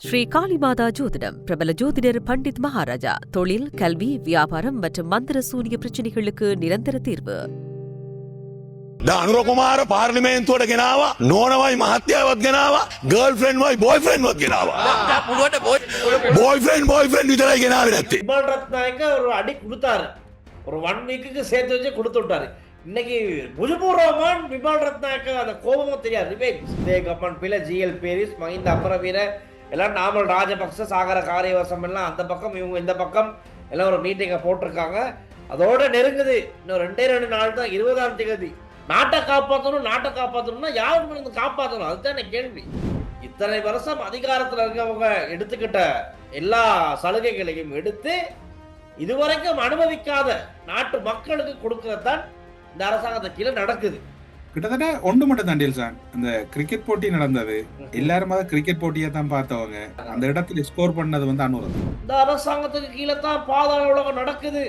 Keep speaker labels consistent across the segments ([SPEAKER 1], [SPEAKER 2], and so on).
[SPEAKER 1] ஸ்ரீ காளிமாதா ஜோதிடம் பிரபல ஜோதிடர் பண்டித் மகாராஜா தொழில் கல்வி வியாபாரம் மற்றும் மந்திர சூரிய பிரச்சனைகளுக்கு நிரந்தர தீர்வு.
[SPEAKER 2] අනුරකුමාර පාර්ලිමේන්තුවට ගෙනවා නෝනවයි මහත්‍යාවත් ගෙනවා ගල් ෆෙන්න්වයි බොයි ෆෙන්න්වත් ගෙනවා බොයි ෆෙන් බොයි ෆෙන් විතරයි ගෙනාව නැත්තේ
[SPEAKER 3] இக்பால் ரத்னாயக்க ஒரு அடி கொடுத்தாரு ஒரு ஒன் வீக்குக்கு சேர்த்து வச்சு கொடுத்து விட்டாரு இன்னைக்கு புதுபூர்வமான் விபால் ரத்னாக்கு அந்த கோபமும் தெரியாது ரிவேஞ்ச் விவேக் அம்மன் பிள்ளை ஜிஎல் பேரிஸ் மஹிந்த அப்புற வீர எல்லாம் நாமல் ராஜபக்ச சாகர காரியவசம் எல்லாம் அந்த பக்கம் இவங்க இந்த பக்கம் எல்லாம் ஒரு மீட்டிங்கை போட்டிருக்காங்க. அதோட நெருங்குது. இன்னும் ரெண்டே ரெண்டு நாள் தான் இருபதாம் தேதி. நாட்டை காப்பாற்றணும் நாட்டை காப்பாற்றணும்னா யாருக்கு இருந்து காப்பாற்றணும் அதுதான் எனக்கு கேள்வி. இத்தனை வருஷம் அதிகாரத்தில் இருக்கவங்க எடுத்துக்கிட்ட எல்லா சலுகைகளையும் எடுத்து இதுவரைக்கும் அனுபவிக்காத நாட்டு மக்களுக்கு கொடுக்கறது தான் இந்த அரசாங்கத்தை கீழே நடக்குது.
[SPEAKER 4] கிட்டத்தட்ட ஒன்று மட்டும் தாண்டியல் சார் அந்த கிரிக்கெட் போட்டி நடந்தது. எல்லாரும் அதை கிரிக்கெட் போட்டியை தான் பார்த்தவங்க. அந்த இடத்துல ஸ்கோர் பண்ணது வந்து அனுபவம்
[SPEAKER 3] இந்த அரசாங்கத்துக்கு கீழே தான் பாதாள உலகம் நடக்குது.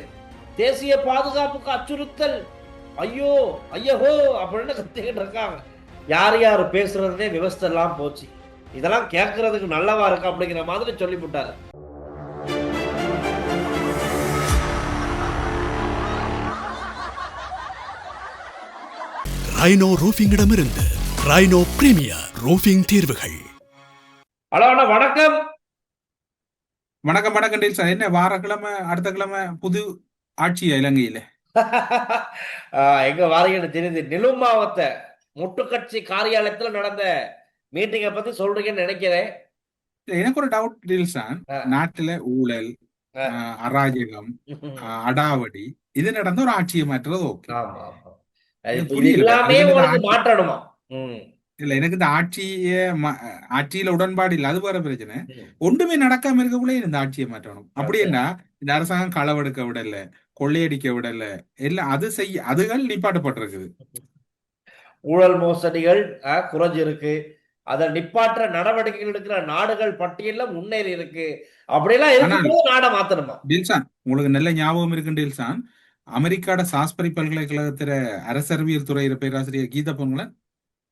[SPEAKER 3] தேசிய பாதுகாப்புக்கு அச்சுறுத்தல். ஐயோ ஐயஹோ அப்படின்னு கத்திக்கிட்டு இருக்காங்க. யார் யார் பேசுறதுனே விவஸ்தெல்லாம் போச்சு. இதெல்லாம் கேட்கறதுக்கு நல்லவா இருக்கு அப்படிங்கிற மாதிரி சொல்லிவிட்டாரு.
[SPEAKER 5] ரைனோ ரூஃபிங்கிடமிருந்து ரைனோ பிரீமியர் ரூஃபிங் தீர்வுகள்.
[SPEAKER 3] ஹலோ அண்ணா வணக்கம்.
[SPEAKER 4] வணக்கம் வணக்கம் டீல் சார் என்ன வாரக்கிழமை அடுத்த கிழமை புது ஆட்சியா இலங்கையில?
[SPEAKER 3] எங்க வாரீங்கன்னு தெரியுது. நிலும் மாவட்ட முட்டுக்கட்சி காரியாலயத்துல நடந்த மீட்டிங்கை பத்தி சொல்றீங்கன்னு நினைக்கிறேன்.
[SPEAKER 4] எனக்கு ஒரு டவுட் டீல் சார்
[SPEAKER 3] ஆ.
[SPEAKER 4] நாட்டுல ஊழல் அராஜகம் அடாவடி இது நடந்த ஒரு ஆட்சியை மாற்றுறது ஓகே.
[SPEAKER 3] எல்லாமே மாற்றணுமா?
[SPEAKER 4] இல்ல எனக்கு இந்த ஆட்சிய ஆட்சியில உடன்பாடு இல்ல. அது வேற பிரச்சனை. ஒன்றுமே நடக்காம இருக்கக்குள்ளே இந்த ஆட்சியை மாற்றணும். அப்படி என்ன? இந்த அரசாங்கம் களவெடுக்க விடல கொள்ளையடிக்க விடல. எல்லாம் அது செய்ய அதுகள் நிப்பாட்டப்பட்டிருக்குது.
[SPEAKER 3] ஊழல் மோசடிகள் ஆஹ், குறைஞ்சிருக்கு அதை நிப்பாற்ற நடவடிக்கைகள் எடுக்கிற நாடுகள் பட்டியல்ல முன்னேறி இருக்கு. அப்படியெல்லாம் இருக்கும்போது நாடை மாத்தணுமா?
[SPEAKER 4] டில்சான் உங்களுக்கு நல்ல ஞாபகம் இருக்கு டில்சான். அமெரிக்காட சாஸ்பரி பல்கலைக்கழகத்தில அரசறிவியல் துறை பேராசிரியர் கீதா பொங்கலன்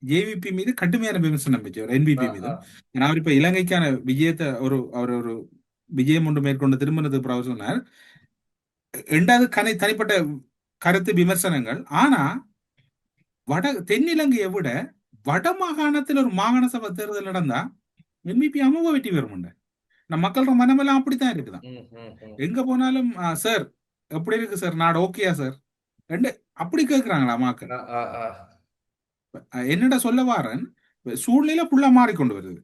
[SPEAKER 4] ஜேவிபி மீது கடுமையான விமர்சனம் வச்சவர் என்பிபி மீது. ஏன்னா அவர் இப்ப இலங்கைக்கான விஜயத்தை ஒரு அவர் ஒரு விஜயம் ஒன்று மேற்கொண்டு திருமணத்துக்கு பிறகு சொன்னார். ரெண்டாவது கனை தனிப்பட்ட கருத்து விமர்சனங்கள். ஆனா வட தென்னிலங்கையை விட வட மாகாணத்தில் ஒரு மாகாண சபை தேர்தல் நடந்தா என்பிபி அமோக வெற்றி பெறும் நம்ம மக்களோட மனமெல்லாம் அப்படித்தான் இருக்குதான். எங்க போனாலும் சார் எப்படி இருக்கு சார் நாடு ஓகேயா சார் ரெண்டு அப்படி கேக்குறாங்களா மக்கள் என்னடா சொல்ல வாரன்? சூழ்நிலை புள்ள மாறிக்கொண்டு வருது.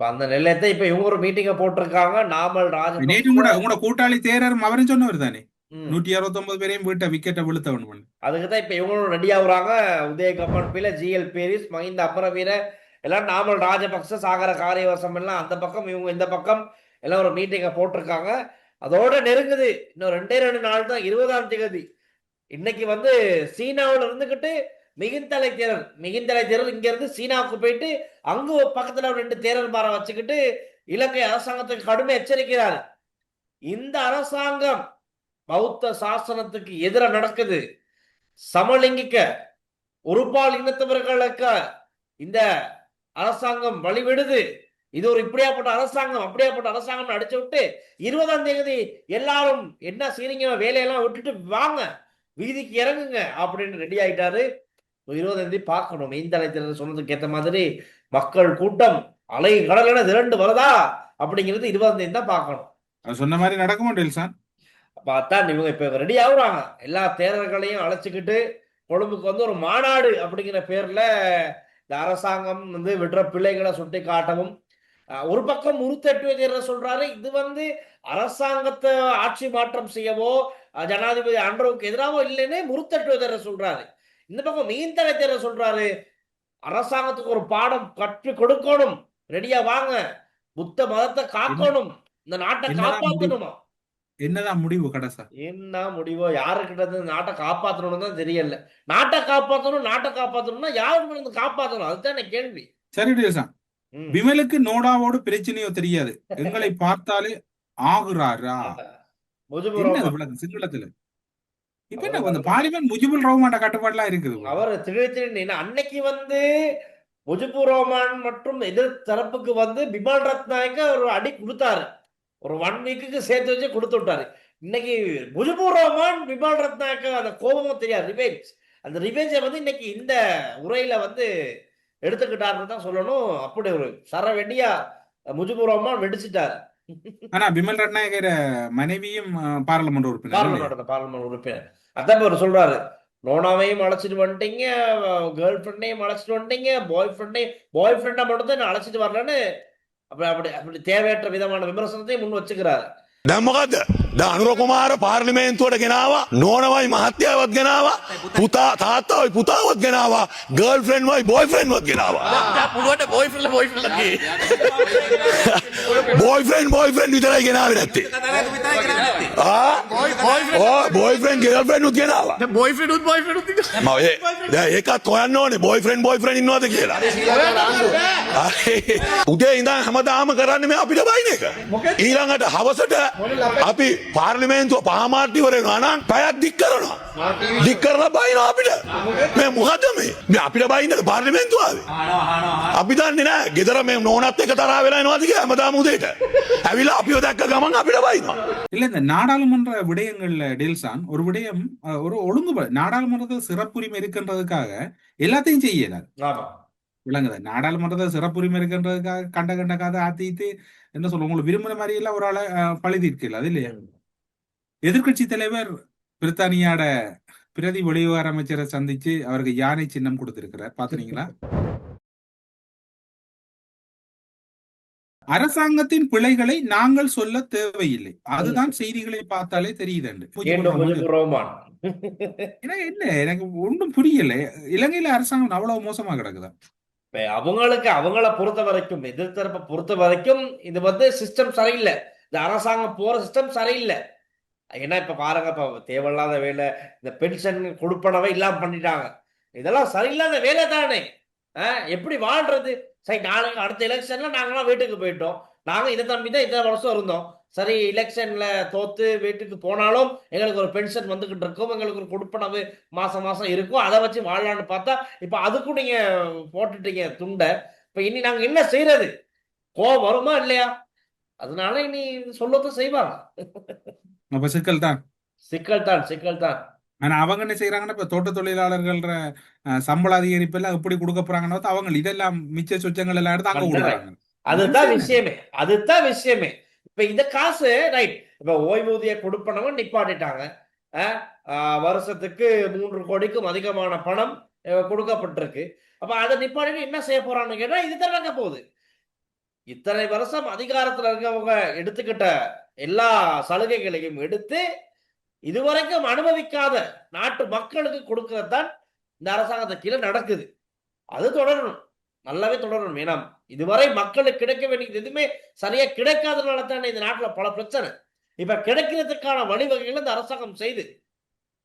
[SPEAKER 3] அந்த நிலையத்தை இப்ப இவங்க ஒரு மீட்டிங்க போட்டிருக்காங்க. நாமல்
[SPEAKER 4] நேற்று கூட உங்களோட கூட்டாளி தேரரும் அவரும் சொன்னவர் தானே. நூற்றி அறுபத்தி பேரையும் வீட்டை விக்கெட்டை விழுத்தவன்
[SPEAKER 3] அதுக்கு தான் இப்ப இவங்களும் ரெடி ஆகுறாங்க. உதய கம்மன் பில ஜிஎல் பேரிஸ் மஹிந்த அமரவீர எல்லாம் நாமல் ராஜபக்ச சாகர காரியவசம் எல்லாம் அந்த பக்கம் இவங்க இந்த பக்கம் எல்லாம் ஒரு மீட்டிங்கை போட்டிருக்காங்க. அதோட நெருங்குது. இன்னும் ரெண்டே ரெண்டு நாள் தான் இருபதாம் தேதி. இன்னைக்கு வந்து சீனாவில் இருந்துக்கிட்டு மிகுந்தலை தேரர் மிகுந்தலை தேரர் இங்க இருந்து சீனாவுக்கு போயிட்டு அங்கு பக்கத்துல ரெண்டு தேரர் மரம் வச்சுக்கிட்டு இலங்கை அரசாங்கத்துக்கு கடுமை எச்சரிக்கிறார் இந்த அரசாங்கம் பௌத்த சாசனத்துக்கு எதிராக நடக்குது. சமலிங்கிக்க ஒருபால் இனத்தவர்களுக்கு இந்த அரசாங்கம் வழிவிடுது. இது ஒரு இப்படியாப்பட்ட அரசாங்கம் அப்படியாப்பட்ட அரசாங்கம் அடிச்சு விட்டு இருபதாம் தேதி எல்லாரும் என்ன செய்றீங்க வேலையெல்லாம் விட்டுட்டு வாங்க வீதிக்கு இறங்குங்க அப்படின்னு ரெடி ஆயிட்டாரு. இருபதாம் தேதி பார்க்கணும். மெய்ந்தலை தேர்தல் சொன்னதுக்கு ஏத்த மாதிரி மக்கள் கூட்டம் அலை கடலென திரண்டு வருதா அப்படிங்கிறது இருபதாம் தேதி தான் பார்க்கணும்.
[SPEAKER 4] அது சொன்ன மாதிரி நடக்குமா டெல்சான்
[SPEAKER 3] பார்த்தா இவங்க இப்ப ரெடி ஆகுறாங்க. எல்லா தேரர்களையும் அழைச்சிக்கிட்டு கொழும்புக்கு வந்து ஒரு மாநாடு அப்படிங்கிற பேர்ல இந்த அரசாங்கம் வந்து விடுற பிள்ளைகளை சுட்டி காட்டவும் ஒரு பக்கம் உருத்தட்டுவதை சொல்றாரு இது வந்து அரசாங்கத்தை ஆட்சி மாற்றம் செய்யவோ ஜனாதிபதி அன்றவுக்கு எதிராகவோ இல்லைன்னே முறுத்தட்டுவதை சொல்றாரு. இந்த பக்கம் மீன்தலை தேர சொல்றாரு அரசாங்கத்துக்கு ஒரு பாடம் கற்று கொடுக்கணும் ரெடியா வாங்க புத்த மதத்தை காக்கணும் இந்த நாட்டை? காப்பாற்றணுமா
[SPEAKER 4] என்னதான் முடிவு கடைசா
[SPEAKER 3] என்ன முடிவோ யாருக்கிட்ட நாட்டை காப்பாத்தணும்னு தான் தெரியல. நாட்டை காப்பாத்தணும் நாட்டை காப்பாத்தணும்னா யாருக்கு இருந்து காப்பாத்தணும்? அதுதான் கேள்வி.
[SPEAKER 4] சரி. விமலுக்கு நோடாவோடு பிரச்சனையோ தெரியாது. எங்களை பார்த்தாலே ஆகுறாரா?
[SPEAKER 3] ரஹ்மான்.
[SPEAKER 4] சிங்களத்துல? இப்ப என்ன அந்த பார்லிமெண்ட் முஜிபுல் ரஹ்மான்ட கட்டுப்பாடுலாம் இருக்குது
[SPEAKER 3] அவர் திடீர் திடீர்னு அன்னைக்கு வந்து முஜிபுர் ரஹ்மான் மற்றும் எதிர் தரப்புக்கு வந்து பிமல் ரத்நாயக்க ஒரு அடி கொடுத்தாரு. ஒரு ஒன் வீக்குக்கு சேர்த்து வச்சு கொடுத்து விட்டாரு. இன்னைக்கு முஜிபுர் ரஹ்மான் பிமல் ரத்நாயக்க அந்த கோபமும் தெரியாது. ரிவெஞ்ச் அந்த ரிவெஞ்சை வந்து இன்னைக்கு இந்த உரையில வந்து எடுத்துக்கிட்டாருன்னு தான் சொல்லணும். அப்படி ஒரு சர வெடியா முஜிபுர் ரஹ்மான் வெடிச்சிட்டாரு.
[SPEAKER 4] ஆனா பிமல் ரட்நாயகர மனைவியும் பாராளுமன்ற உறுப்பினர்?
[SPEAKER 3] பார்லிமெண்ட் பார்லிமெண்ட் உறுப்பினர். அதான் அவர் சொல்றாரு. நோனாவையும் அழைச்சிட்டு வந்துட்டீங்க கேர்ள் ஃப்ரெண்டையும் அழைச்சிட்டு வந்துட்டீங்க பாய் ஃப்ரெண்டையும் பாய் ஃப்ரெண்டை மட்டும் தான் அழைச்சிட்டு வரலன்னு. அப்படி அப்படி அப்படி தேவையற்ற விதமான விமர்சனத்தையும் முன் வச்சுக்கிறாரு.
[SPEAKER 2] දැන් මොකද්ද? දැන් අනුර කුමාර පාර්ලිමේන්තුවට ගෙනාවා නෝනවයි මහත්තයාවත් ගෙනාවා පුතා තාත්තවයි පුතාවත් ගෙනාවා ගර්ල් ෆ්‍රෙන්ඩ් වයි බොයි ෆ්‍රෙන්ඩ්වත් ගෙනාවා
[SPEAKER 3] බොයි ෆ්‍රෙන්ඩ් බොයි ෆ්‍රෙන්ඩ්
[SPEAKER 2] විතරයි ගෙනාවේ නැත්තේ. බොයි ෆ්‍රෙන්ඩ් ගර්ල් ෆ්‍රෙන්ඩ් උත් ගෙනාවා.
[SPEAKER 3] බොයි ෆ්‍රෙන්ඩ් බොයි ෆ්‍රෙන්ඩ්
[SPEAKER 2] මම ඒ දැන් ඒකත් හොයන්න ඕනේ බොයි ෆ්‍රෙන්ඩ් බොයි ෆ්‍රෙන්ඩ් ඉන්නවද කියලා උදේ ඉඳන් හැමදාම කරන්නේ මේ අපිට බයින එක. ඊළඟට හවසට අපි පාර්ලිමේන්තුව පහමාර්ටිවර නම් පැයක් දික් කරනවා දික් කරලා බයිනවා අපිට මේ මොකද මේ මේ අපිට බයින්නද පාර්ලිමේන්තුවාවේ අපි දන්නේ නෑ ගෙදර මේ නෝනත් එක තරහ වෙලා එනවාද කියලා හැමදාම උදේට ඇවිල්ලා අපිව දැක්ක ගමන් අපිට බයිනවා
[SPEAKER 4] இல்ல இந்த நாடாளுமன்ற விடயங்கள்ல டெல்சான் ஒரு விடயம் அஹ், ஒரு ஒழுங்குபடு நாடாளுமன்றத்தில் சிறப்புரிமை இருக்கின்றதுக்காக எல்லாத்தையும் செய்யலாது
[SPEAKER 3] ஆமா
[SPEAKER 4] விளங்குது நாடாளுமன்றத்தில் சிறப்புரிமை இருக்கின்றதுக்காக கண்ட கண்ட கதை ஆத்திட்டு என்ன சொல்ல உங்களுக்கு விரும்பின மாதிரி எல்லாம் ஒரு ஆளை அஹ், பழி தீர்க்கல அது இல்லையா எதிர்க்கட்சி தலைவர் பிரித்தானியாட பிரதி வெளிவிவகார அமைச்சரை சந்திச்சு அவருக்கு யானை சின்னம் கொடுத்திருக்கிறார். பாத்துறீங்களா அரசாங்கத்தின் பிழைகளை நாங்கள் சொல்ல தேவையில்லை. அதுதான் செய்திகளை பார்த்தாலே ஏன்னா என்ன? எனக்கு ஒன்றும் புரியல. இலங்கையில அரசாங்கம் அவ்வளவு மோசமா கிடக்குதா?
[SPEAKER 3] அவங்களுக்கு அவங்கள பொறுத்த வரைக்கும் எதிர்த்தரப்பை பொறுத்த வரைக்கும் இது வந்து சிஸ்டம் சரியில்லை. இந்த அரசாங்கம் போற சிஸ்டம் சரியில்லை. ஏன்னா இப்ப பாருங்க இப்ப தேவையில்லாத வேலை இந்த பென்ஷன் கொடுப்பனவை இல்லாம பண்ணிட்டாங்க. இதெல்லாம் சரியில்லாத வேலை தானே. எப்படி வாழ்றது? சரி நாளைக்கு அடுத்த எலெக்ஷன்ல நாங்களாம் வீட்டுக்கு போயிட்டோம். நாங்க இதை தம்பி தான் இத்தனை வருஷம் இருந்தோம். சரி எலெக்ஷன்ல தோத்து வீட்டுக்கு போனாலும் எங்களுக்கு ஒரு பென்ஷன் வந்துகிட்டு இருக்கும். எங்களுக்கு ஒரு கொடுப்பனவு மாசம் மாசம் இருக்கும். அதை வச்சு வாழலாம்னு பார்த்தா இப்ப அதுக்கும் நீங்க போட்டுட்டீங்க துண்டை. இப்ப இனி நாங்க என்ன செய்யறது? கோவம் வருமா இல்லையா? அதனால இனி சொல்லத்தான் செய்வாங்க.
[SPEAKER 4] அப்ப சிக்கல் தான்.
[SPEAKER 3] சிக்கல் தான் சிக்கல் தான்.
[SPEAKER 4] ஆனா அவங்க என்ன செய்யறாங்கன்னா இப்ப தோட்ட தொழிலாளர்கள்ற அஹ், சம்பள அதிகரிப்பு எல்லாம் எப்படி கொடுக்க போறாங்கன்னு அவங்க இதெல்லாம் மிச்ச சொச்சங்கள் எல்லாம் எடுத்து அங்க விடுறாங்க
[SPEAKER 3] அதுதான் விஷயமே அதுதான் விஷயமே. இப்ப இந்த காசு ரைட் இப்ப ஓய்வூதிய கொடுப்பனவன் நிப்பாட்டிட்டாங்க. வருஷத்துக்கு மூன்று கோடிக்கும் அதிகமான பணம் கொடுக்கப்பட்டிருக்கு. அப்ப அதை நிப்பாட்டிட்டு என்ன செய்ய போறான்னு கேட்டா இது நடக்க போகுது. இத்தனை வருஷம் அதிகாரத்துல இருக்கவங்க எடுத்துக்கிட்ட எல்லா சலுகைகளையும் எடுத்து இதுவரைக்கும் அனுபவிக்காத நாட்டு மக்களுக்கு கொடுக்கறது தான் இந்த அரசாங்கத்தை கீழே நடக்குது. அது தொடரணும். நல்லாவே தொடரணும். ஏன்னா இதுவரை மக்களுக்கு கிடைக்க வேண்டியது எதுவுமே சரியா கிடைக்காதனால தானே இந்த நாட்டுல பல பிரச்சனை. இப்ப கிடைக்கிறதுக்கான வழிவகைகளை இந்த அரசாங்கம் செய்து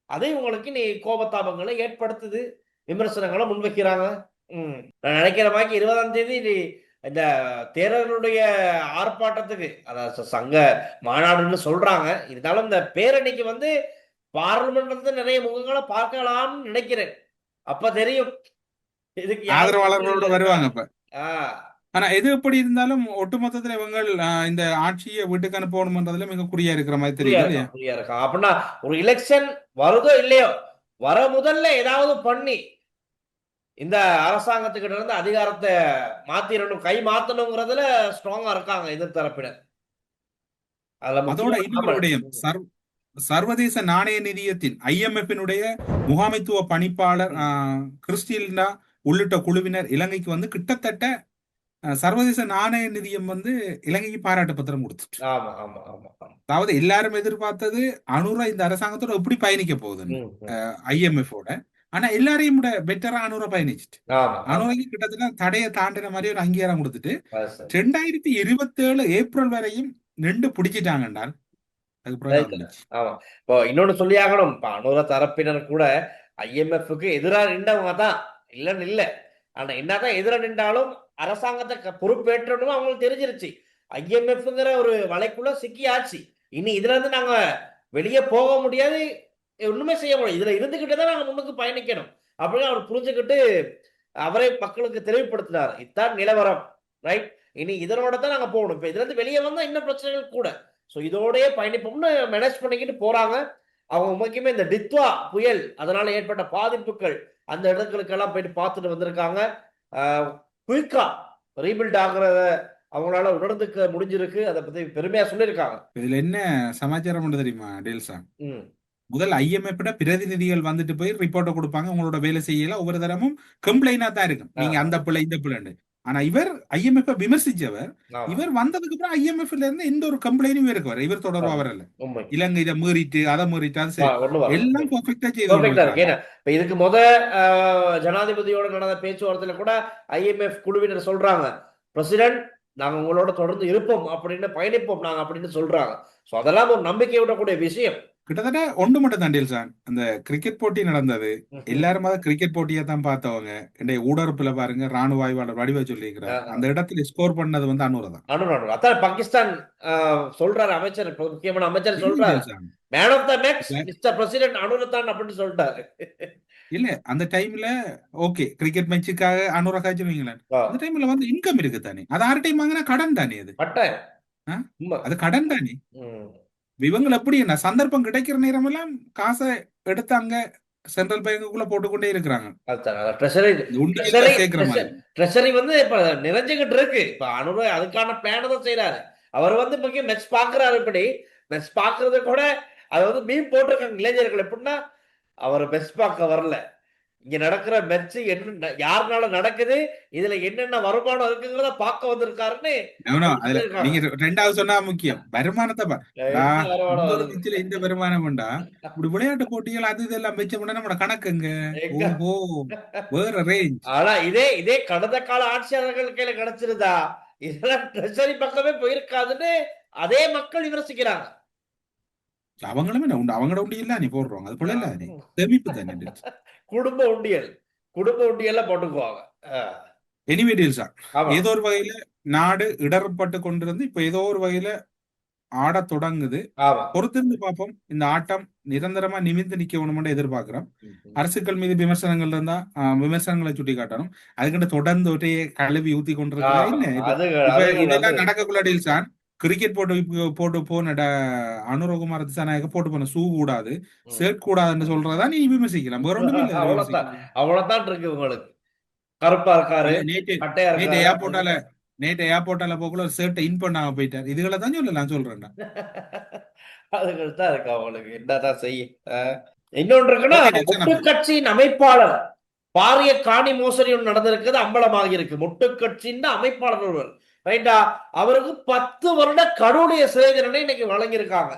[SPEAKER 3] அதை உங்களுக்கு நீ கோபத்தாபங்களை ஏற்படுத்துது விமர்சனங்களை முன்வைக்கிறாங்க. ம். நான் நினைக்கிற மாதிரி இருபதாம் தேதி நீ இந்த தேரர்களுடைய ஆர்ப்பாட்டத்துக்கு அதாவது சங்க மாநாடுன்னு சொல்றாங்க. இருந்தாலும் இந்த பேரணிக்கு வந்து பார்லிமெண்ட்ல நிறைய முகங்களை பார்க்கலாம்னு நினைக்கிறேன். அப்ப தெரியும். இதுக்கு
[SPEAKER 4] ஆதரவாளர்களோட வருவாங்க இப்ப. ஆனா எது எப்படி இருந்தாலும் ஒட்டுமொத்தத்துல இவங்க இந்த ஆட்சியை வீட்டுக்கு அனுப்பணும்ன்றதுல மிக குறியா இருக்கிற மாதிரி தெரியுது
[SPEAKER 3] அப்படின்னா ஒரு எலெக்ஷன் வருதோ இல்லையோ வர முதல்ல ஏதாவது பண்ணி இந்த அரசாங்கத்துக்கிட்ட இருந்து அதிகாரத்தை மாத்திரணும் கை மாத்தணுங்கிறதுல ஸ்ட்ராங்கா இருக்காங்க
[SPEAKER 4] அதோட விடயம் சர்வ சர்வதேச நாணய நிதியத்தின் ஐஎம்எஃபினுடைய முகாமைத்துவ பணிப்பாளர் அஹ், கிறிஸ்டில்டா உள்ளிட்ட குழுவினர் இலங்கைக்கு வந்து கிட்டத்தட்ட சர்வதேச நாணய நிதியம் வந்து இலங்கைக்கு பாராட்டு பத்திரம் கொடுத்துட்டு
[SPEAKER 3] ஆமா ஆமா ஆமா ஆமா.
[SPEAKER 4] அதாவது எல்லாரும் எதிர்பார்த்தது அனுரா இந்த அரசாங்கத்தோட எப்படி பயணிக்க. ஐஎம்எஃப் ஓட. ஆனா எல்லாரையும் விட பெட்டரா அனுரா பயணிச்சுட்டு. அனுராக்கு கிட்டத்தட்ட தடையை தாண்டின மாதிரி ஒரு அங்கீகாரம் கொடுத்துட்டு. ரெண்டாயிரத்தி இருபத்தேழு ஏப்ரல் வரையும்
[SPEAKER 3] Right.
[SPEAKER 4] வந்துச்சு.
[SPEAKER 3] ஆமா. இப்போ இன்னொன்னு சொல்லி ஆகணும். இப்ப அனுர தரப்பினர் கூட ஐஎம்எஃப்க்கு எதிரா நின்றவங்க தான். இல்லைன்னு இல்ல. ஆனா என்னதான் எதிரா நின்றாலும் அரசாங்கத்தை பொறுப்பேற்றணும் அவங்களுக்கு தெரிஞ்சிருச்சு. ஐஎம்எஃப்ங்கிற ஒரு வலைக்குள்ள சிக்கியாச்சு. இனி இதுல இருந்து நாங்க வெளியே போக முடியாது. ஒண்ணுமே செய்ய முடியாது. இதுல இருந்துகிட்டே தான் நாங்க முன்னுக்கு பயணிக்கணும். அப்படின்னு அவர் புரிஞ்சுக்கிட்டு அவரே மக்களுக்கு தெளிவுபடுத்தினார். இதான் நிலவரம். ரைட் இனி இதனோட தான் நாங்க போகணும். இப்ப இதுல இருந்து வெளியே வந்தா இன்னும் பிரச்சனைகள் கூட. ஸோ இதோடயே பயணிப்போம்னு மேனேஜ் பண்ணிக்கிட்டு போறாங்க. அவங்க முக்கியமே இந்த டித்வா புயல் அதனால ஏற்பட்ட பாதிப்புகள் அந்த இடங்களுக்கெல்லாம் போயிட்டு பார்த்துட்டு வந்திருக்காங்க. குயிக்கா ரீபில்ட் ஆகுறத அவங்களால உணர்ந்துக்க முடிஞ்சிருக்கு. அதை பத்தி பெருமையா சொல்லியிருக்காங்க.
[SPEAKER 4] இதுல என்ன சமாச்சாரம் தெரியுமா டேல்சா முதல் ஐஎம்எஃப் பிரதிநிதிகள் வந்துட்டு போய் ரிப்போர்ட்டை கொடுப்பாங்க. உங்களோட வேலை செய்யல. ஒவ்வொரு தரமும் கம்ப்ளைண்டா தான் இருக்கும். நீங்க அந்த பிள்ளை இந்த பிள்ளைன்னு. ஆனா இவர் ஐஎம்எஃப் விமர்சிச்சவர். இவர் வந்ததுக்கு அப்புறம் ஐஎம்எஃப்ல இருந்து எந்த ஒரு கம்ப்ளைண்டும் இருக்கவர் இவர் தொடர்பு வரல இலங்கை இதை மீறிட்டு அதை மீறிட்டு. எல்லாம் பர்ஃபெக்டா செய்து
[SPEAKER 3] இருக்கு. இதுக்கு முத ஜனாதிபதியோட நடந்த பேச்சுவார்த்தையில கூட ஐஎம்எஃப் குழுவினர் சொல்றாங்க. பிரசிடென்ட் நாங்க உங்களோட தொடர்ந்து இருப்போம். அப்படின்னு பயணிப்போம். நாங்க அப்படின்னு சொல்றாங்க. சோ அதெல்லாம் ஒரு நம்பிக்கை விடக்கூடிய விஷயம்.
[SPEAKER 4] கிட்டத்தட்ட ஒன்று மட்டும் தான் டேல்சான். அந்த கிரிக்கெட் போட்டி நடந்தது. எல்லாரும் அதை கிரிக்கெட் போட்டியை தான் பார்த்தவங்க. இன்றைய ஊடறுப்புல பாருங்க ராணுவ ஆய்வாளர் வடிவா சொல்லியிருக்கிறார். அந்த இடத்துல ஸ்கோர் பண்ணது வந்து அனூர் தான்.
[SPEAKER 3] அனு அனு அதான் பாகிஸ்தான் சொல்றாரு அமைச்சர் முக்கியமான அமைச்சர் சொல்றாரு. மேன் ஆஃப் த மேட்ச்
[SPEAKER 4] இல்ல.
[SPEAKER 3] மிஸ்டர் பிரசிடென்ட் அனுரத்தான் அப்படின்னு சொல்லிட்டாரு.
[SPEAKER 4] இல்ல அந்த டைம்ல ஓகே கிரிக்கெட் மேட்சுக்காக அனூரை காய்ச்சுவீங்களேன். அந்த டைம்ல வந்து இன்கம் இருக்கு தானே. அது ஆறு டைம் வாங்கினா கடன் தானே அது. அது கடன் தானே?
[SPEAKER 3] ம்.
[SPEAKER 4] இவங்க எப்படி என்ன சந்தர்ப்பம் கிடைக்கிற நேரமெல்லாம் காசை எடுத்து அங்க சென்ட்ரல் பேங்குக்குள்ள போட்டுக்கொண்டே இருக்கிறாங்க.
[SPEAKER 3] ட்ரெஷரி வந்து இப்ப நிறைஞ்சுகிட்டு இருக்கு. இப்ப அனுர அதுக்கான பிளான் தான் செய்யறாரு அவர் வந்து முக்கியம் மெச் பாக்குறாரு இப்படி. மெச் பாக்குறது கூட அது வந்து மீன் போட்டிருக்காங்க இளைஞர்கள். எப்படின்னா அவர் மெச் பார்க்க வரல. இங்க நடக்கிற மெச் என்ன யாருனால நடக்குது இதுல என்னென்ன வருமானம் இருக்குங்கிறத பார்க்க வந்திருக்காருன்னு.
[SPEAKER 4] நீங்க ரெண்டாவது சொன்னா முக்கியம். வருமானத்தை இந்த வருமானம் வேண்டா இப்படி விளையாட்டு போட்டிகள் அது இதெல்லாம் மிச்சம் பண்ணா நம்மளோட கணக்குங்க? ஓஹோ வேற ரேஞ்ச்
[SPEAKER 3] ஆனா இதே இதே கடந்த கால ஆட்சியாளர்கள் கையில கிடைச்சிருந்தா இதெல்லாம் ட்ரெஷரி பக்கமே போயிருக்காதுன்னு அதே மக்கள் விமர்சிக்கிறாங்க.
[SPEAKER 4] அவங்களும் என்ன உண்டு அவங்களோட உண்டி இல்ல நீ போடுறோம். அது போல இல்ல நீ. சேமிப்பு தானே
[SPEAKER 3] குடும்ப உண்டியல். குடும்ப உண்டியல்ல போட்டுக்குவாங்க.
[SPEAKER 4] எனிவே டீல்ஸா ஏதோ ஒரு வகையில நாடு இடர்பட்டு கொண்டிருந்து இப்ப ஏதோ ஒரு வகையில ஆடத் தொடங்குது. பொறுத்திருந்து பார்ப்போம். இந்த ஆட்டம் நிரந்தரமா நிமிர்ந்து நிக்க வேணும்னு எதிர்பார்க்கிறோம். அரசுகள் மீது விமர்சனங்கள் இருந்தா விமர்சனங்களை சுட்டி காட்டணும் அதுக்கிட்ட தொடர்ந்து கழுவி ஊத்தி கொண்டிருக்கா
[SPEAKER 3] ஆமா.
[SPEAKER 4] என்ன இப்ப
[SPEAKER 3] அது
[SPEAKER 4] இப்ப
[SPEAKER 3] அது-
[SPEAKER 4] இதெல்லாம்
[SPEAKER 3] அது-
[SPEAKER 4] நடக்கக்குள்ள டீல்ஸான் கிரிக்கெட் போட்டு போட்டு போன அனுரகுமார் திசாநாயக போட்டு போன ஷூ கூடாது. ஷர்ட் கூடாதுன்னு சொல்றதா நீ விமர்சிக்கலாம். வேற இல்ல
[SPEAKER 3] அவ்வளவுதான். இருக்கு உங்களுக்கு. கருப்பா இருக்காரு
[SPEAKER 4] நேற்று ஏர்போர்ட்டால நேற்று ஏர்போர்ட்டால போக்குள்ள ஒரு ஷர்ட்டை இன் பண்ணாம போயிட்டார். இதுகளை தான் சொல்ல நான் சொல்றேன்டா.
[SPEAKER 3] அதுகள் தான் இருக்கு அவங்களுக்கு என்னதான் செய்ய. இன்னொன்று இருக்குன்னா கட்சியின் அமைப்பாளர். பாரிய காணி மோசடி ஒன்று நடந்திருக்குது அம்பலமாகி இருக்கு. முட்டு கட்சியின் அமைப்பாளர் ஒருவர். ரைட்டா? அவருக்கு பத்து வருட கடவுளுடைய சிறை தண்டனை இன்னைக்கு வழங்கியிருக்காங்க.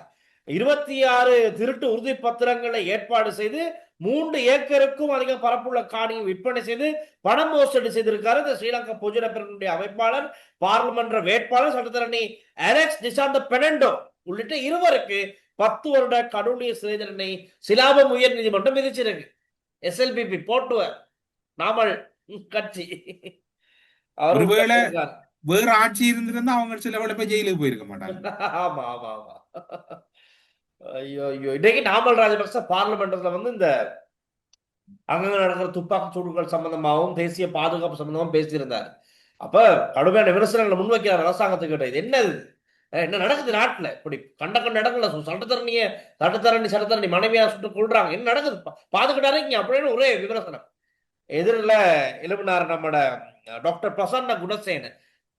[SPEAKER 3] இருபத்தி ஆறு திருட்டு உறுதி பத்திரங்களை ஏற்பாடு செய்து மூன்று ஏக்கருக்கும் அதிக பரப்புள்ள காணியை விற்பனை செய்து பணம் மோசடி செய்திருக்காரு இந்த ஸ்ரீலங்கா பொதுஜன பெருனுடைய அமைப்பாளர் பார்லிமன்ற வேட்பாளர் சட்டத்தரணி அலெக்ஸ் நிசாந்த பெனண்டோ உள்ளிட்ட இருவருக்கு பத்து வருட கடவுளிய சிறை தண்டனை சிலாபம் உயர் நீதிமன்றம் விதிச்சிருக்கு. எஸ்எல்பிபி போட்டுவர். நாமல் கட்சி. அவர்.
[SPEAKER 4] வேற ஆட்சி இருந்திருந்தா அவங்க சில வேளை போய் ஜெயிலுக்கு போயிருக்க மாட்டாங்க.
[SPEAKER 3] ஆமா ஆமா ஆமா. ஐயோ ஐயோ. இன்னைக்கு நாமல் ராஜபக்ச பார்லிமெண்ட்ல வந்து இந்த அங்கங்க நடக்கிற துப்பாக்கி சூடுகள் சம்பந்தமாகவும் தேசிய பாதுகாப்பு சம்பந்தமாகவும் பேசியிருந்தார். அப்ப கடுமையான விமர்சனங்களை முன்வைக்கிறார் அரசாங்கத்துக்கிட்ட இது என்னது? என்ன நடக்குது நாட்டுல? இப்படி கண்ட கண்ட இடங்கள்ல சட்டத்தரணிய சட்டத்தரணி சட்டத்தரணி மனைவியா சுட்டு கொள்றாங்க என்ன நடக்குது? பாதுகிட்டாருங்க அப்படின்னு ஒரே விமர்சனம். எதிரில் எழுப்பினார் நம்மட டாக்டர் பிரசன்ன குணசேன.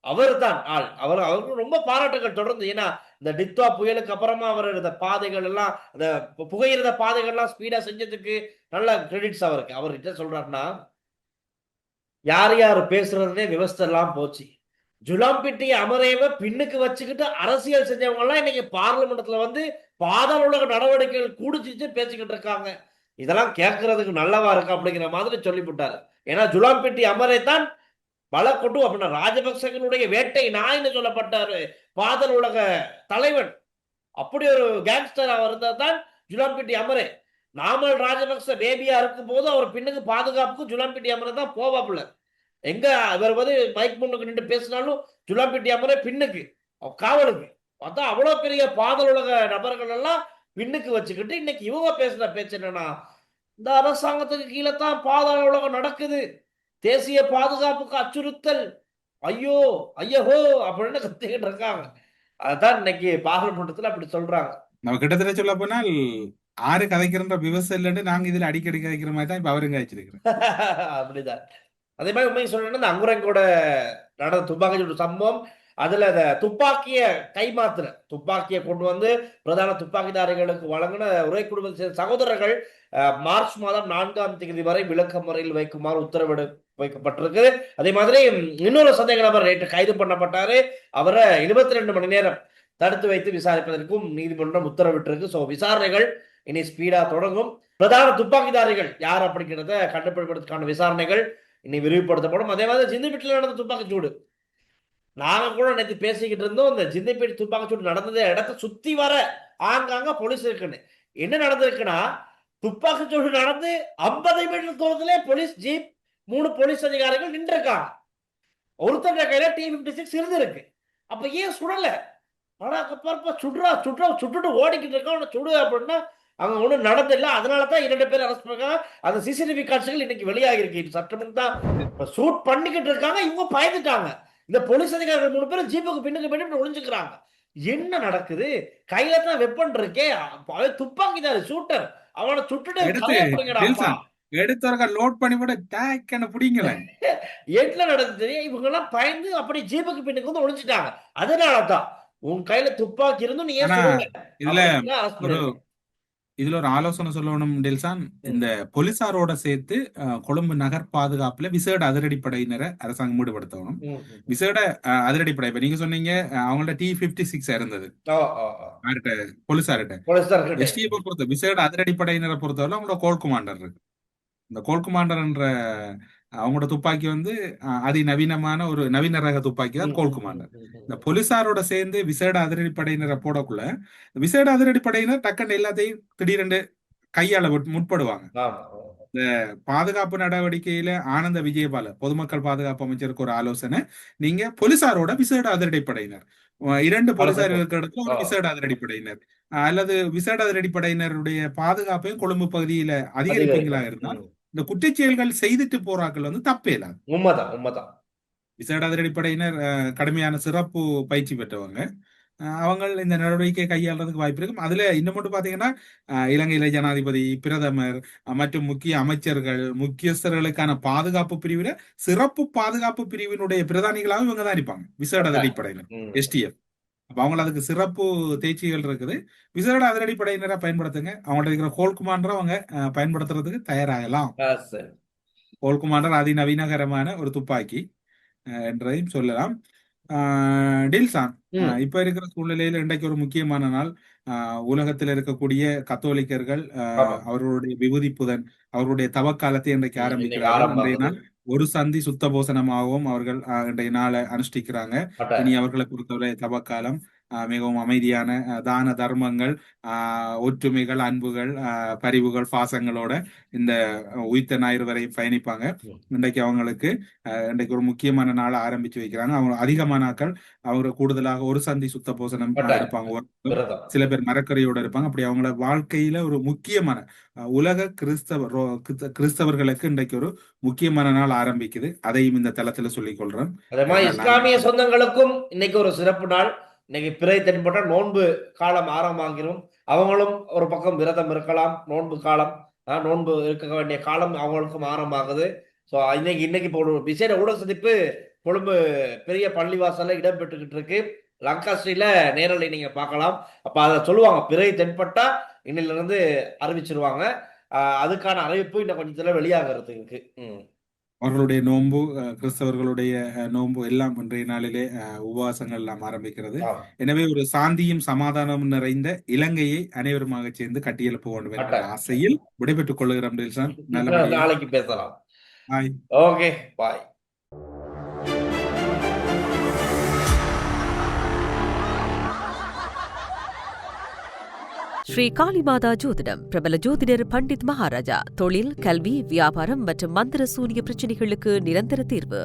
[SPEAKER 3] அவர் தான் ஆள். அவர் அவருக்கு ரொம்ப பாராட்டுகள் தொடர்ந்து. ஏன்னா இந்த டித்வா புயலுக்கு அப்புறமா அவர் இந்த பாதைகள் எல்லாம் அந்த பு- புகையிரத பாதைகள் எல்லாம் ஸ்பீடா செஞ்சதுக்கு நல்ல கிரெடிட்ஸ் அவருக்கு. அவர் என்ன சொல்றாருன்னா யார் யார் பேசுறதுனே விவஸ்தை போச்சு. ஜுலாம்பிட்டி அமரேவ பின்னுக்கு வச்சுக்கிட்டு அரசியல் செஞ்சவங்க எல்லாம் இன்னைக்கு பார்லிமெண்ட்ல வந்து பாதாள உலக நடவடிக்கைகள் கூடிச்சிச்சு பேசிக்கிட்டு இருக்காங்க. இதெல்லாம் கேட்கறதுக்கு நல்லவா இருக்கு? அப்படிங்கிற மாதிரி சொல்லிவிட்டாரு. ஏன்னா ஜுலாம்பிட்டி அமரை தான் பலக்கொட்டு அப்படின்னா ராஜபக்சகனுடைய வேட்டை நாய்னு சொல்லப்பட்டாரு. பாதல் உலக தலைவன். அப்படி ஒரு கேங்ஸ்டர் அவர் இருந்தால் தான் ஜுலாம்பிட்டி அமரே. நாமல் ராஜபக்ச பேபியா இருக்கும் போது அவர் பின்னுக்கு பாதுகாப்புக்கு ஜுலாம்பிட்டி அமரை தான் போவாப்புல. எங்க இவர் வந்து மைக் முன்னுக்கு நின்று பேசினாலும் ஜுலாம்பிட்டி அமரே பின்னுக்கு காவலுக்கு. பார்த்தா அவ்வளோ பெரிய பாதல் உலக நபர்கள் எல்லாம் பின்னுக்கு வச்சுக்கிட்டு இன்னைக்கு இவங்க பேசுற பேச்சு என்னன்னா இந்த அரசாங்கத்துக்கு கீழே தான் பாதாள உலகம் நடக்குது. தேசிய பாதுகாப்புக்கு அச்சுறுத்தல். ஐயோ ஐயோ அப்படின்னு கத்திக்கிட்டு இருக்காங்க. அதான் இன்னைக்கு பாராளுமன்றத்துல அப்படி சொல்றாங்க.
[SPEAKER 4] நம்ம கிட்டத்தட்ட சொல்ல போனால் ஆறு கதைக்கிறன்ற விவசாயம் இல்லைன்னு நாங்க இதுல அடிக்கடி கதைக்கிற மாதிரி தான் இப்ப அவரும் கதைச்சிருக்கிறோம்
[SPEAKER 3] அப்படிதான். அதே மாதிரி உண்மையை சொல்லணும்னா இந்த அங்குரங்கோட நடந்த துப்பாக்கி சம்பவம் அதுல அந்த துப்பாக்கிய கைமாத்துற துப்பாக்கியை கொண்டு வந்து பிரதான துப்பாக்கிதாரிகளுக்கு வழங்கின ஒரே குடும்பத்தை சேர்ந்த சகோதரர்கள் மார்ச் மாதம் நான்காம் தேதி வரை விளக்க முறையில் வைக்குமாறு உத்தரவிட வைக்கப்பட்டிருக்கு. அதே மாதிரி இன்னொரு சந்தேக நபர் நேற்று கைது பண்ணப்பட்டாரு. அவரை இருபத்தி ரெண்டு மணி நேரம் தடுத்து வைத்து விசாரிப்பதற்கும் நீதிமன்றம் உத்தரவிட்டிருக்கு. ஸோ விசாரணைகள் இனி ஸ்பீடா தொடங்கும். பிரதான துப்பாக்கிதாரிகள் யார் அப்படிங்கிறத கண்டுபிடிப்பதற்கான விசாரணைகள் இனி விரிவுபடுத்தப்படும். அதே மாதிரி சிந்து வீட்டில் நடந்த துப்பாக்கி சூடு. நாங்கள் கூட நேற்று பேசிக்கிட்டு இருந்தோம் இந்த ஜிந்திப்பேட் துப்பாக்கிச் சூடு நடந்தது இடத்த சுத்தி வர ஆங்காங்க போலீஸ் இருக்குன்னு. என்ன நடந்திருக்குன்னா துப்பாக்கிச் சூடு நடந்து ஐம்பது மீட்டர் தூரத்திலே போலீஸ் ஜீப் மூணு போலீஸ் அதிகாரிகள் நின்று இருக்காங்க ஒருத்தர் கையில டி பிப்டி சிக்ஸ் இருந்திருக்கு. அப்ப ஏன் சுடல? ஆனா அப்ப சுடுறா சுடுறா சுட்டுட்டு ஓடிக்கிட்டு இருக்கான் அவனை சுடு அப்படின்னா அவங்க ஒண்ணும் நடந்தில்ல. அதனால தான் இரண்டு பேர் அரெஸ்ட் பண்ணாங்க அந்த சிசிடிவி காட்சிகள் இன்னைக்கு வெளியாகிருக்கு சட்டமன்ற தான் சூட் பண்ணிக்கிட்டு இருக்காங்க. இவங்க பயந்துட்டாங்க. இந்த போலீஸ் அதிகாரிகள் மூணு பேரும் ஜீப்புக்கு பின்னுக்கு பின்னாடி ஒளிஞ்சுக்கிறாங்க. என்ன நடக்குது? கையில தான் வெப்பன் இருக்கே. அவன் துப்பாக்கிதாரு ஷூட்டர் அவனை சுட்டுட்டு.
[SPEAKER 4] எடுத்தவர்கள் லோட் பண்ணி போட்டு டேக்கன்னு பிடிங்கல.
[SPEAKER 3] என்ன நடந்தது இவங்க எல்லாம் பயந்து அப்படி ஜீப்புக்கு பின்னுக்கு வந்து ஒளிஞ்சிட்டாங்க. அதனால தான் உன் கையில துப்பாக்கி இருந்தும் நீ ஏன்?
[SPEAKER 4] இதுல இதுல ஒரு ஆலோசனை சொல்லணும் டெல்சான். இந்த போலீசாரோட சேர்த்து கொழும்பு நகர் பாதுகாப்புல விசேட அதிரடிப்படையினரை அரசாங்கம் ஈடுபடுத்தணும். விசேட அதிரடிப்படை இப்ப நீங்க சொன்னீங்க அவங்கள்ட்ட டி பிப்டி சிக்ஸ் இருந்தது போலீசார்கிட்ட. எஸ்டிஎஃப் பொறுத்த விசேட அதிரடிப்படையினரை பொறுத்தவரை அவங்களோட கோல் கமாண்டர் இருக்கு. இந்த கோல் கமாண்டர்ன்ற அவங்களோட துப்பாக்கி வந்து அஹ், அதிநவீனமான ஒரு நவீன ரக துப்பாக்கி தான் கோல் கமாண்டர். இந்த போலீசாரோட சேர்ந்து விசேட அதிரடிப்படையினரை போடக்குள்ள விசேட அதிரடிப்படையினர் டக்குன்னு எல்லாத்தையும் திடீரென்று கையாள முற்ப- முற்படுவாங்க.
[SPEAKER 3] ஆமா.
[SPEAKER 4] பாதுகாப்பு நடவடிக்கையில ஆனந்த விஜயபால பொதுமக்கள் பாதுகாப்பு அமைச்சருக்கு ஒரு ஆலோசனை. நீங்க போலீசாரோட விசேட அதிரடிப்படையினர். இரண்டு போலீசார் இருக்கிற இடத்துல ஒரு. விசேட அதிரடிப்படையினர். அல்லது விசேட அதிரடிப்படையினருடைய பாதுகாப்பையும் கொழும்பு பகுதியில அதிகரிப்பீங்களா இருந்தால். இந்த குற்றச்செயல்கள் செய்துட்டு போறாக்கள் வந்து தப்பே இல்லாது
[SPEAKER 3] உண்மைதான் உண்மைதான்.
[SPEAKER 4] விசேட அதிரடிப்படையினர் கடுமையான சிறப்பு பயிற்சி பெற்றவங்க. அவங்க இந்த நடவடிக்கை கையாளுறதுக்கு வாய்ப்பு இருக்கும் அதுல இன்னும் மட்டும் பாத்தீங்கன்னா இலங்கையில ஜனாதிபதி பிரதமர் மற்றும் முக்கிய அமைச்சர்கள் முக்கியஸ்தர்களுக்கான பாதுகாப்பு பிரிவுல சிறப்பு பாதுகாப்பு பிரிவினுடைய பிரதானிகளாகவும் இவங்க தான் இருப்பாங்க. விசேட அதிரடிப்படையினர்.
[SPEAKER 3] ம்.
[SPEAKER 4] எஸ்டிஎஃப் அப்ப அவங்கள அதுக்கு சிறப்பு தேர்ச்சிகள் இருக்குது. விசேட அதிரடிப்படையினரை பயன்படுத்துங்க. அவங்கள்ட்ட இருக்கிற கோல் கமாண்டரை அவங்க பயன்படுத்துறதுக்கு தயாராகலாம். போல் கமாண்டர் அதிநவீனகரமான ஒரு துப்பாக்கி அஹ், என்றதையும் சொல்லலாம். டில்சான்
[SPEAKER 3] ம்.
[SPEAKER 4] இப்ப இருக்கிற சூழ்நிலையில இன்றைக்கு ஒரு முக்கியமான நாள் அஹ், உலகத்தில் இருக்கக்கூடிய கத்தோலிக்கர்கள்
[SPEAKER 3] ஆமா.
[SPEAKER 4] அவர்களுடைய விபூதி புதன் அவர்களுடைய தவக்காலத்தை இன்றைக்கு
[SPEAKER 3] இன்னைக்கு
[SPEAKER 4] ஆரம்பிக்கிறார்கள் இன்றைய
[SPEAKER 3] ஆரம்பமாகுது.
[SPEAKER 4] நாள் ஒரு சந்தி சுத்த போசனமாகவும் அவர்கள் அஹ், இன்றைய நாளை அனுஷ்டிக்கிறாங்க. இனி அவர்களை பொறுத்தவரை தவக்காலம் மிகவும் அமைதியான தான தர்மங்கள் ஒற்றுமைகள் அன்புகள் பரிவுகள் பாசங்களோட இந்த உயிர்த்த ஞாயிறு வரை பயணிப்பாங்க. இன்றைக்கு அவங்களுக்கு இன்றைக்கு ஒரு முக்கியமான நாளை ஆரம்பிச்சு வைக்கிறாங்க அவங்க அதிகமானாக்கள் அவங்க கூடுதலாக ஒரு சந்தி சுத்த போசனம். இருப்பாங்க. சில பேர் மரக்கரையோட இருப்பாங்க அப்படி அவங்கள வாழ்க்கையில ஒரு முக்கியமான உலக கிறிஸ்தவ கிறிஸ்தவர்களுக்கு இன்றைக்கு ஒரு முக்கியமான நாள் ஆரம்பிக்குது அதையும் இந்த தளத்துல சொல்லிக் கொள்றேன்.
[SPEAKER 3] இஸ்லாமிய சொந்தங்களுக்கும் இன்னைக்கு ஒரு சிறப்பு நாள் இன்னைக்கு பிறை தென்பட்ட நோன்பு காலம் ஆரம்பமாகிரும். அவங்களும் ஒரு பக்கம் விரதம் இருக்கலாம் நோன்பு காலம் நோன்பு இருக்க வேண்டிய காலம் அவங்களுக்கும் ஆரம்பமாகுது. ஸோ இன்னைக்கு இன்னைக்கு இப்போ ஒரு விசேட ஊடக சந்திப்பு கொழும்பு பெரிய பள்ளிவாசல்ல இடம்பெற்றுக்கிட்டு இருக்கு. லங்காஸ்ட்ரியில நேரலை நீங்க பார்க்கலாம். அப்ப அதை சொல்லுவாங்க பிறை தென்பட்டா இன்னில இருந்து அறிவிச்சிருவாங்க அதுக்கான அறிவிப்பு இன்னும் கொஞ்சத்துல வெளியாகிறது இருக்கு. ம்.
[SPEAKER 4] அவர்களுடைய நோன்பு கிறிஸ்தவர்களுடைய நோன்பு எல்லாம் இன்றைய நாளிலே உபவாசங்கள் எல்லாம் ஆரம்பிக்கிறது. எனவே ஒரு சாந்தியும் சமாதானமும் நிறைந்த இலங்கையை அனைவருமாக சேர்ந்து கட்டியெழுப்ப வேண்டும் என்ற. ஆசையில் விடைபெற்றுக் டில்சன் நல்லபடியாக
[SPEAKER 3] நாளைக்கு பேசலாம். Okay bye.
[SPEAKER 1] ஸ்ரீ காளிமாதா ஜோதிடம் பிரபல ஜோதிடர் பண்டித் மகாராஜா தொழில் கல்வி வியாபாரம் மற்றும் மந்திர சூரிய பிரச்சனைகளுக்கு நிரந்தர தீர்வு.